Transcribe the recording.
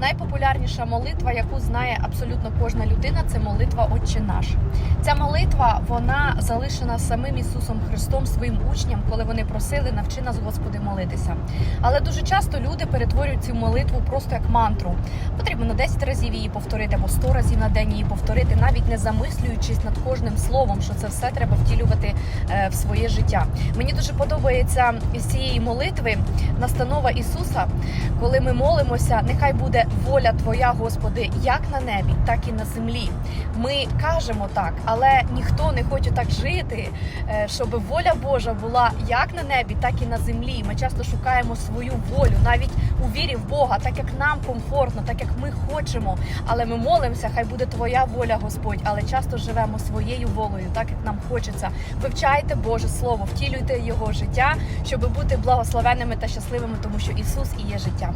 Найпопулярніша молитва, яку знає абсолютно кожна людина, це молитва Отче наш. Ця молитва вона залишена самим Ісусом Христом своїм учням, коли вони просили навчи нас, Господи, молитися. Але дуже часто люди перетворюють цю молитву просто як мантру. Потрібно на 10 разів її повторити або 100 разів на день її повторити, навіть не замислюючись над кожним словом, що це все треба втілювати е, в своє життя. Мені дуже подобається з цієї молитви настанова Ісуса, коли ми молимося, нехай буде воля Твоя, Господи, як на небі, так і на землі. Ми кажемо так, але ніхто не хоче так жити, е, щоб воля Божа була як на небі, так і на землі. Ми часто шукаємо свою волю, навіть у вірі в Бога, так як нам комфортно, так як ми хочемо. Але ми молимося, хай буде Твоя воля, Господь. Але часто живемо своєю волею, так як нам хочеться. Вивчайте Боже Слово, втілюйте його життя, щоб бути благословенними та щасливими, тому що Ісус і є життя.